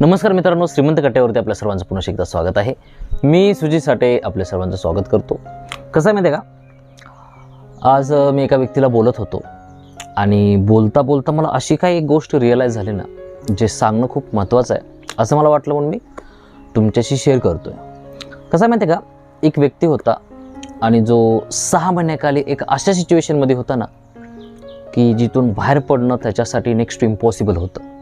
नमस्कार मित्रांनो श्रीमंत कट्ट्यावरती आपल्या सर्वांचं पुन्हा एकदा स्वागत आहे. मी सुजित साठे आपल्या सर्वांचं स्वागत करतो. कसं आहे माहिती आहे का? आज मी एका व्यक्तीला बोलत होतो आणि बोलता बोलता मला अशी काही एक गोष्ट रिअलाईज झाली ना जे सांगणं खूप महत्त्वाचं आहे असं मला वाटलं म्हणून मी तुमच्याशी शेअर करतो आहे कसं आहे माहिती आहे का? एक व्यक्ती होता आणि जो सहा महिन्याखाली एक अशा सिच्युएशनमध्ये होता ना की जिथून बाहेर पडणं त्याच्यासाठी नेक्स्ट इम्पॉसिबल होतं.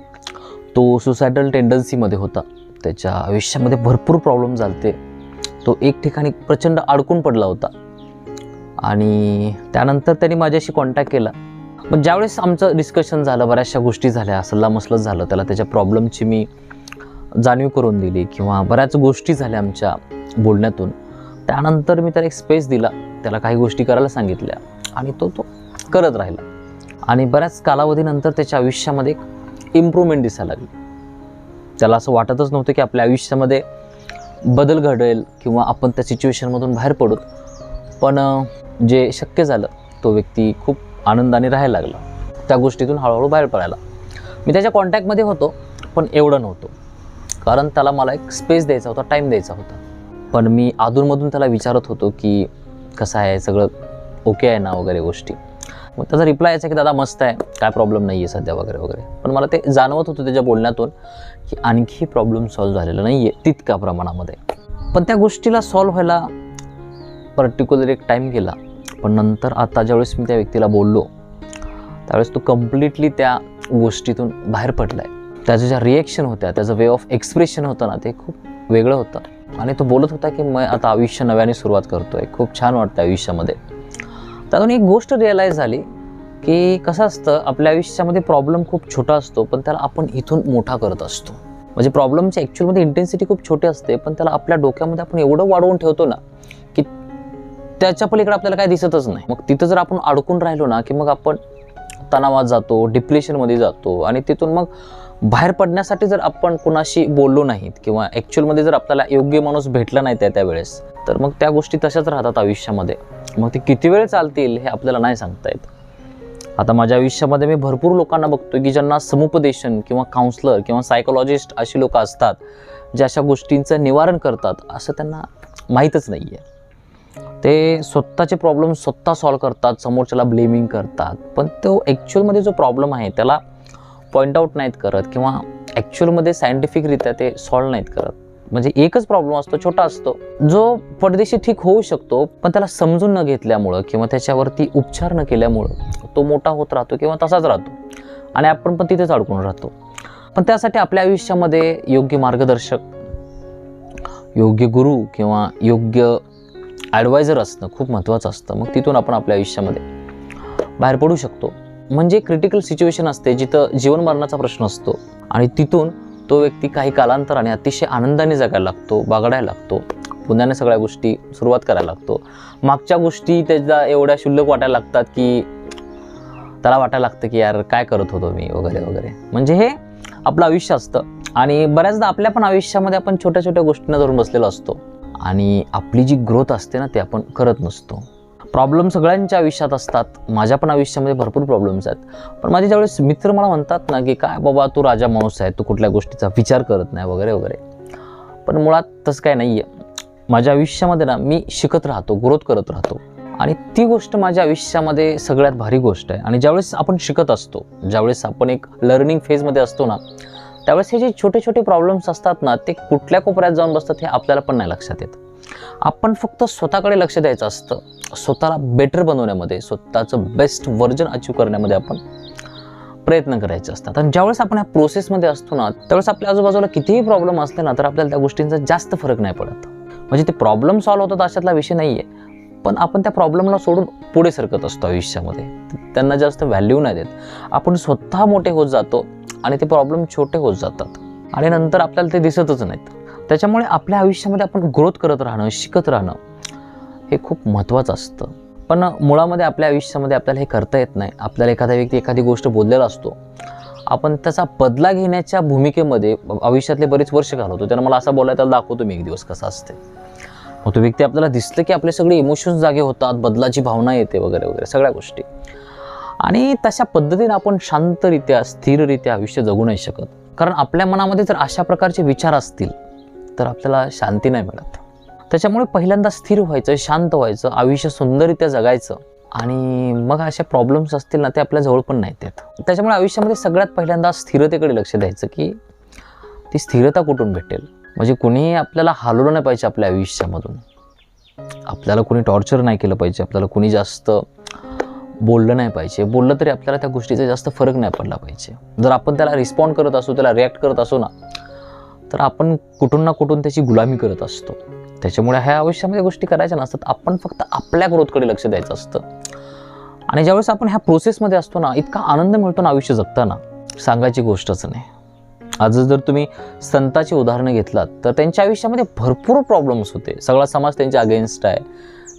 तो सुसायडल टेंडन्सीमध्ये होता. त्याच्या आयुष्यामध्ये भरपूर प्रॉब्लेम झालते. तो एक ठिकाणी प्रचंड अडकून पडला होता. आणि त्यानंतर त्यांनी माझ्याशी कॉन्टॅक्ट केला. मग ज्यावेळेस आमचं डिस्कशन झालं बऱ्याचशा गोष्टी झाल्या सल्लामसलत झालं त्याला त्याच्या प्रॉब्लेमची मी जाणीव करून दिली किंवा बऱ्याच गोष्टी झाल्या आमच्या बोलण्यातून. त्यानंतर मी त्याला एक स्पेस दिला. त्याला काही गोष्टी करायला सांगितल्या आणि तो तो करत राहिला. आणि बऱ्याच कालावधीनंतर त्याच्या आयुष्यामध्ये एक इम्प्रूव्हमेंट दिसायला लागली. त्याला असं वाटतच नव्हतं की आपल्या आयुष्यामध्ये बदल घडेल किंवा आपण त्या सिच्युएशनमधून बाहेर पडू. पण जे शक्य झालं तो व्यक्ती खूप आनंदाने राहायला लागला. त्या गोष्टीतून हळूहळू बाहेर पडायला. मी त्याच्या कॉन्टॅक्टमध्ये होतो पण एवढं नव्हतो. कारण त्याला मला एक स्पेस द्यायचा होता टाईम द्यायचा होता. पण मी अधूनमधून त्याला विचारत होतो की कसं आहे? सगळं ओके आहे ना? वगैरे गोष्टी. मग त्याचा रिप्लाय यायचा की दादा मस्त आहे. काय प्रॉब्लेम नाही आहे सध्या वगैरे वगैरे. पण मला ते जाणवत होतं त्याच्या बोलण्यातून की आणखी प्रॉब्लेम सॉल्व्ह झालेला नाही आहे तितक्या प्रमाणामध्ये. पण त्या गोष्टीला सॉल्व्ह व्हायला पर्टिक्युलर एक टाईम गेला. पण नंतर आता ज्यावेळेस मी त्या व्यक्तीला बोललो त्यावेळेस तो कम्प्लिटली त्या गोष्टीतून बाहेर पडला आहे त्याच्या ज्या रिॲक्शन होत्या त्याचं वे ऑफ एक्सप्रेशन होतं ना ते खूप वेगळं होतं. आणि तो बोलत होता की मग आता आयुष्य नव्याने सुरुवात करतोय. खूप छान वाटतं आयुष्यामध्ये. त्यातून एक गोष्ट रिअलाईज झाली की कसं असतं आपल्या आयुष्यामध्ये प्रॉब्लेम खूप छोटा असतो पण त्याला आपण इथून मोठा करत असतो. म्हणजे प्रॉब्लेमची ॲक्च्युअलमध्ये इंटेन्सिटी खूप छोटी असते पण त्याला आपल्या डोक्यामध्ये आपण एवढं वाढवून ठेवतो ना की त्याच्या पलीकडे आपल्याला काय दिसतच नाही. मग तिथं जर आपण अडकून राहिलो ना की मग आपण तणावात जातो डिप्रेशनमध्ये जातो आणि तिथून मग बाहेर पडण्यासाठी जर आपण कोणाशी बोललो नाहीत किंवा ॲक्च्युअलमध्ये जर आपल्याला योग्य माणूस भेटला नाही त्या त्यावेळेस तर मग त्या गोष्टी तशाच राहतात आयुष्यामध्ये. मग ते किती वेळ चालतील हे आपल्याला नाही सांगता येत. आता माझ्या आयुष्यामध्ये मी भरपूर लोकांना बघतो की ज्यांना समुपदेशन किंवा काउन्सलर किंवा सायकोलॉजिस्ट अशी लोकं असतात जे अशा गोष्टींचं निवारण करतात असं त्यांना माहीतच नाही आहे ते स्वतःचे प्रॉब्लेम स्वतः सॉल्व करतात समोरच्याला ब्लेमिंग करतात पण तो ॲक्च्युअलमध्ये जो प्रॉब्लेम आहे त्याला पॉईंट आउट नाहीत करत किंवा ॲक्च्युअलमध्ये सायंटिफिकरित्या ते सॉल्व नाहीत करत. म्हणजे एकच प्रॉब्लेम असतो छोटा असतो. जो पडदेशी ठीक होऊ शकतो पण त्याला समजून न घेतल्यामुळं किंवा त्याच्यावरती उपचार न केल्यामुळं तो मोठा होत राहतो किंवा तसाच राहतो. आणि आपण पण तिथेच अडकून राहतो. पण त्यासाठी आपल्या आयुष्यामध्ये योग्य मार्गदर्शक योग्य गुरु किंवा योग्य ॲडवायझर असणं खूप महत्त्वाचं असतं. मग तिथून आपण आपल्या आयुष्यामध्ये बाहेर पडू शकतो. म्हणजे क्रिटिकल सिच्युएशन असते जिथं जीवन मरणाचा प्रश्न असतो. आणि तिथून तो व्यक्ती काही कालांतराने अतिशय आनंदाने जगायला लागतो बागडायला लागतो. पुन्हाने सगळ्या गोष्टी सुरुवात करायला लागतो. मागच्या गोष्टी त्याच्या एवढ्या शुल्लक वाटायला लागतात की त्याला वाटायला लागतं की यार काय करत होतो मी वगैरे वगैरे. म्हणजे हे आपलं आयुष्य असतं. आणि बऱ्याचदा आपल्या पण आयुष्यामध्ये आपण छोट्या छोट्या गोष्टींना धरून बसलेलो असतो. आणि आपली जी ग्रोथ असते ना ते आपण करत नसतो. प्रॉब्लेम सगळ्यांच्या आयुष्यात असतात. माझ्या पण आयुष्यामध्ये भरपूर प्रॉब्लेम्स आहेत. पण माझे ज्यावेळेस मित्र मला म्हणतात ना की काय बाबा तू राजा माणूस आहे तू कुठल्या गोष्टीचा विचार करत नाही वगैरे वगैरे. पण मुळात तसं काय नाही आहे माझ्या आयुष्यामध्ये ना मी शिकत राहतो ग्रोथ करत राहतो. आणि ती गोष्ट माझ्या आयुष्यामध्ये सगळ्यात भारी गोष्ट आहे. आणि ज्यावेळेस आपण शिकत असतो ज्यावेळेस आपण एक लर्निंग फेजमध्ये असतो ना त्यावेळेस हे जे छोटे छोटे प्रॉब्लेम्स असतात ना ते कुठल्या कोपऱ्यात जाऊन बसतात हे आपल्याला पण नाही लक्षात येत. आपण फक्त स्वतःकडे लक्ष द्यायचं असतं. स्वतःला बेटर बनवण्यामध्ये स्वतःचं बेस्ट व्हर्जन अचीव करण्यामध्ये आपण प्रयत्न करायचे असतात. आणि ज्यावेळेस आपण ह्या प्रोसेसमध्ये असतो ना त्यावेळेस आपल्या आजूबाजूला कितीही प्रॉब्लेम असले ना तर आपल्याला त्या गोष्टींचा जास्त फरक नाही पडत. म्हणजे ते प्रॉब्लेम सॉल्व्ह होतात अशातला विषय नाही आहे पण आपण त्या प्रॉब्लेमला सोडून पुढे सरकत असतो आयुष्यामध्ये. त्यांना जास्त व्हॅल्यू नाही देत. आपण स्वतः मोठे होत जातो आणि ते प्रॉब्लेम छोटे होत जातात. आणि नंतर आपल्याला ते दिसतच नाहीत. त्याच्यामुळे आपल्या आयुष्यामध्ये आपण ग्रोथ करत राहणं शिकत राहणं हे खूप महत्त्वाचं असतं. पण मुळामध्ये आपल्या आयुष्यामध्ये आपल्याला हे करता येत नाही. आपल्याला एखादा व्यक्ती एखादी गोष्ट बोललेला असतो. आपण त्याचा बदला घेण्याच्या भूमिकेमध्ये आयुष्यातले बरेच वर्ष घालवतो. त्यानं मला असं बोलायला त्याला दाखवतो मी एक दिवस कसा असते. मग तो व्यक्ती आपल्याला दिसतं की आपले सगळे इमोशन्स जागे होतात बदलाची भावना येते वगैरे वगैरे सगळ्या गोष्टी. आणि तशा पद्धतीने आपण शांतरित्या स्थिररित्या आयुष्य जगू नाही शकत. कारण आपल्या मनामध्ये जर अशा प्रकारचे विचार असतील तर आपल्याला शांती नाही मिळत. त्याच्यामुळे पहिल्यांदा स्थिर व्हायचं शांत व्हायचं आयुष्य सुंदररित्या जगायचं आणि मग असे प्रॉब्लेम्स असतील ना ते आपल्या जवळ पण नाहीत येत. त्याच्यामुळे आयुष्यामध्ये सगळ्यात पहिल्यांदा स्थिरतेकडे लक्ष द्यायचं की ती स्थिरता कुठून भेटेल? म्हणजे कुणीही आपल्याला हलवलं नाही पाहिजे आपल्या आयुष्यामधून. आपल्याला कुणी टॉर्चर नाही केलं पाहिजे आपल्याला कुणी जास्त बोललं नाही पाहिजे. बोललं तरी आपल्याला त्या गोष्टीचा जास्त फरक नाही पडला पाहिजे. जर आपण त्याला रिस्पॉन्ड करत असू त्याला रिॲक्ट करत असू ना तर आपण कुठून ना कुठून त्याची गुलामी करत असतो. त्याच्यामुळे ह्या आयुष्यामध्ये गोष्टी करायच्या नसतात. आपण फक्त आपल्या ग्रोथकडे लक्ष द्यायचं असतं. आणि ज्यावेळेस आपण ह्या प्रोसेसमध्ये असतो ना इतका आनंद मिळतो ना आयुष्य जगताना. सांगायची गोष्टच नाही. आज जर तुम्ही संताची उदाहरणं घेतलात तर त्यांच्या आयुष्यामध्ये भरपूर प्रॉब्लेम्स होते. सगळा समाज त्यांच्या अगेन्स्ट आहे.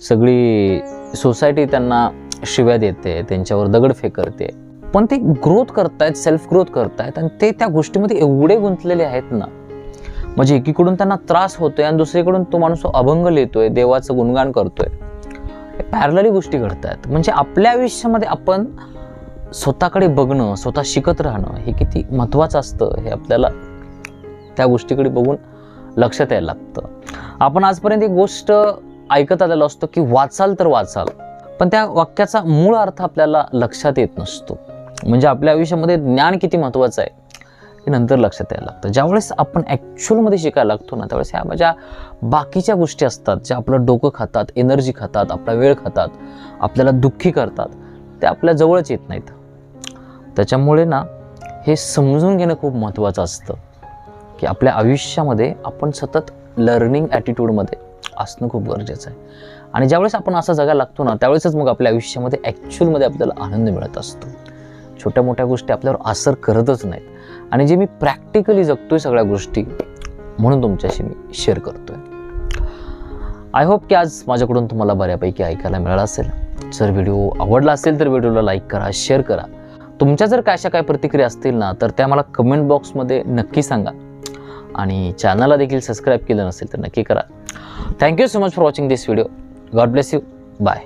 सगळी सोसायटी त्यांना शिव्या देते त्यांच्यावर दगडफेक करते पण ते ग्रोथ करतायत सेल्फ ग्रोथ करतायत आणि ते त्या गोष्टीमध्ये एवढे गुंतलेले आहेत ना म्हणजे एकीकडून त्यांना त्रास होतोय आणि दुसरीकडून तो माणूस अभंग लिहितोय देवाचं गुणगान करतोय. पॅरलरी गोष्टी घडतायत. म्हणजे आपल्या आयुष्यामध्ये आपण स्वतःकडे बघणं स्वतः शिकत राहणं हे किती महत्त्वाचं असतं हे आपल्याला त्या गोष्टीकडे बघून लक्षात यायला लागतं. आपण आजपर्यंत एक गोष्ट ऐकत आलेलो असतो की वाचाल तर वाचाल पण त्या वाक्याचा मूळ अर्थ आपल्याला लक्षात येत नसतो. म्हणजे आपल्या आयुष्यामध्ये ज्ञान किती महत्त्वाचं आहे? हे नंतर लक्षात यायला लागतं. ज्यावेळेस आपण ॲक्च्युअलमध्ये शिकायला लागतो ना त्यावेळेस ह्या ज्या बाकीच्या गोष्टी असतात ज्या आपलं डोकं खातात एनर्जी खातात आपला वेळ खातात आपल्याला दुःखी करतात ते आपल्या जवळच येत नाहीत. त्याच्यामुळे ना हे समजून घेणं खूप महत्त्वाचं असतं. की आपल्या आयुष्यामध्ये आपण सतत लर्निंग ॲटिट्यूडमध्ये असणं खूप गरजेचं आहे. आणि ज्यावेळेस आपण असं जगायला लागतो ना त्यावेळेसच मग आपल्या आयुष्यामध्ये ॲक्च्युअलमध्ये आपल्याला आनंद मिळत असतो. छोट्या मोठ्या गोष्टी आपल्यावर असर करतच नाहीत. आणि जे मी प्रॅक्टिकली जगतोय सगळ्या गोष्टी म्हणून तुमच्याशी मी शेअर करतोय. आय होप की आज माझ्याकडून तुम्हाला बऱ्यापैकी ऐकायला मिळालं असेल. जर व्हिडिओ आवडला असेल तर व्हिडिओला लाईक करा शेअर करा. तुमच्या जर काय अशा काय प्रतिक्रिया असतील ना तर त्या मला कमेंट बॉक्समध्ये नक्की सांगा. आणि चॅनलला देखील सबस्क्राईब केलं नसेल तर नक्की करा. Thank you so much for watching this video God bless you bye